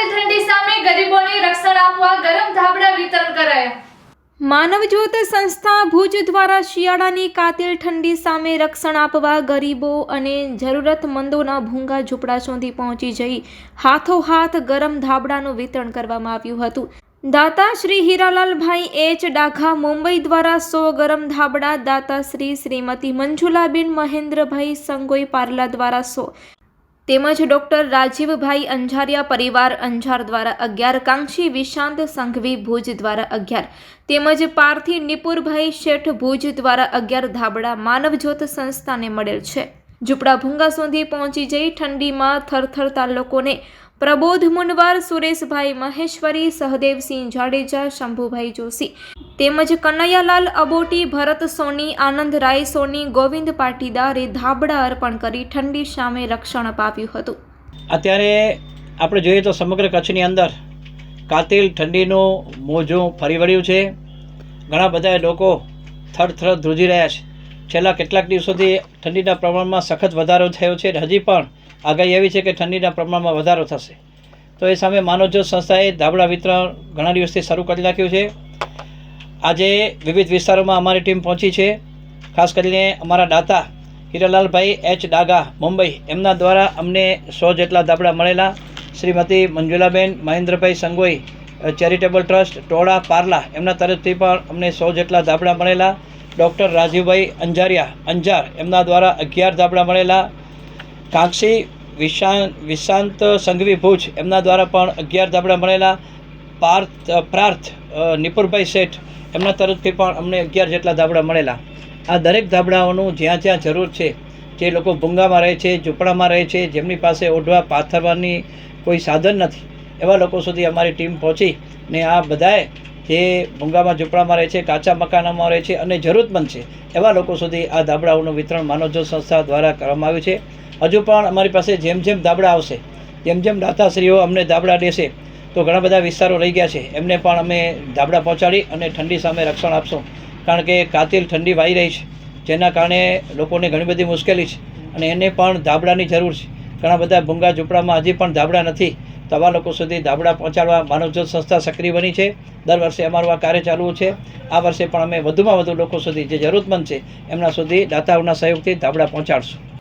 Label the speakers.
Speaker 1: પડેલ ઠંડી ગરમ ધાબળા વિતરણ માનવજ્યોત સંસ્થા ભુજ દ્વારા શિયાળાની કાતિલ ઠંડી સામે રક્ષણ આપવા ગરીબો અને જરૂરતમંદોના ભૂંગા ઝૂંપડા સુધી પહોંચી જઈ હાથોહાથ ગરમ ધાબળાનું વિતરણ કરવામાં આવ્યું હતું. દાતા શ્રી હીરાલાલભાઈ એચ. ડાઘા મુંબઈ દ્વારા સો ગરમ ધાબડા દાતા શ્રી શ્રીમતી મંજુલાબેન મહેન્દ્રભાઈ સંગોઈ પાર્લા દ્વારા સો. તેમજ ડોક્ટર રાજીવભાઈ અંજારિયા પરિવાર અંજાર દ્વારા અગિયાર કાંક્ષી વિશાંત સંઘવી ભુજ દ્વારા અગિયાર. તેમજ પાર્થી નિપુરભાઈ શેઠ ભુજ દ્વારા અગિયાર ધાબળા માનવજ્યોત સંસ્થાને મળેલ છે. ઝૂંપડા ભૂંગા સુધી પહોંચી જઈ ઠંડીમાં થરથરતા લોકોને પ્રબોધ મુનવાર સુરેશભાઈ મહેશ્વરી સહદેવસિંહ જાડેજા, શંભુભાઈ જોશી તેમજ કનૈયાલાલ અબોટી, ભરત સોની, આનંદ રાય સોની, ગોવિંદ પાટીદારે ધાબળા અર્પણ કરી ઠંડી સામે રક્ષણ અપાવ્યું હતું.
Speaker 2: અત્યારે આપણે જોઈએ તો સમગ્ર કચ્છની અંદર કાતિલ ઠંડીનું મોજું ફરી વળ્યું છે. ઘણા બધા લોકો થરથર ધ્રુજી રહ્યા છે. છેલ્લા કેટલાક દિવસોથી ઠંડીના પ્રમાણમાં સખત વધારો થયો છે. હજી પણ આગાહી એવી છે કે ઠંડીના પ્રમાણમાં વધારો થશે. તો એ સામે માનવજ્યોત સંસ્થાએ ધાબળા વિતરણ ઘણા દિવસથી શરૂ કરી નાખ્યું છે. આજે વિવિધ વિસ્તારોમાં અમારી ટીમ પહોંચી છે. ખાસ કરીને અમારા દાતા હીરાલાલભાઈ એચ ડાગા, મુંબઈ, એમના દ્વારા અમને સો જેટલા દાબડા મળેલા. શ્રીમતી મંજુલાબેન, મહેન્દ્રભાઈ સંગોઈ ચેરિટેબલ ટ્રસ્ટ, ટોળા પાર્લા, એમના તરફથી પણ અમને સો જેટલા દાબડા મળેલા. ડૉક્ટર રાજીવભાઈ અંજારિયા, અંજાર, એમના દ્વારા અગિયાર દાબડા મળેલા. કાંક્ષી વિશાંત વિશાંત સંઘવી ભુજ, એમના દ્વારા પણ અગિયાર દાબડા મળેલા. પાર્થ પ્રાર્થ નિપુરભાઈ શેઠ એમના તરફથી પણ અમને અગિયાર જેટલા ધાબળા મળેલા. આ દરેક ધાબળાઓનું જ્યાં જ્યાં જરૂર છે, જે લોકો ભૂંગામાં રહે છે, ઝૂંપડામાં રહે છે, જેમની પાસે ઓઢવા, પાથરવાની કોઈ સાધન નથી, એવા લોકો સુધી અમારી ટીમ પહોંચી ને આ બધાએ જે ભૂંગામાં, ઝૂંપડામાં રહે છે, કાચા મકાનોમાં રહે છે અને જરૂરતમંદ છે, એવા લોકો સુધી આ ધાબળાઓનું વિતરણ માનવજ્યોત સંસ્થા દ્વારા કરવામાં આવ્યું છે. હજુ પણ અમારી પાસે જેમ જેમ ધાબળા આવશે, જેમ જેમ દાતાશ્રીઓ અમને ધાબળા દેશે તો ઘણા બધા વિસ્તારો રહી ગયા છે. એમને પણ અમે ધાબળા પહોંચાડી અને ઠંડી સામે રક્ષણ આપશું. કારણ કે કાતિલ ઠંડી વાઈ રહી છે. જેના કારણે લોકોને ઘણી બધી મુશ્કેલી છે અને એને પણ ધાબળાની જરૂર છે. ઘણા બધા ભૂંગા ઝૂંપડામાં હજી પણ ધાબળા નથી. તવા લોકો સુધી ધાબળા પહોંચાડવા માનવજ્યોત સંસ્થા સક્રિય બની છે. દર વર્ષે અમારું આ કાર્ય ચાલુ છે. આ વર્ષે પણ અમે વધુમાં વધુ લોકો સુધી જે જરૂરતમંદ છે, એમના સુધી દાતાઓના સહયોગથી ધાબળા પહોંચાડશું.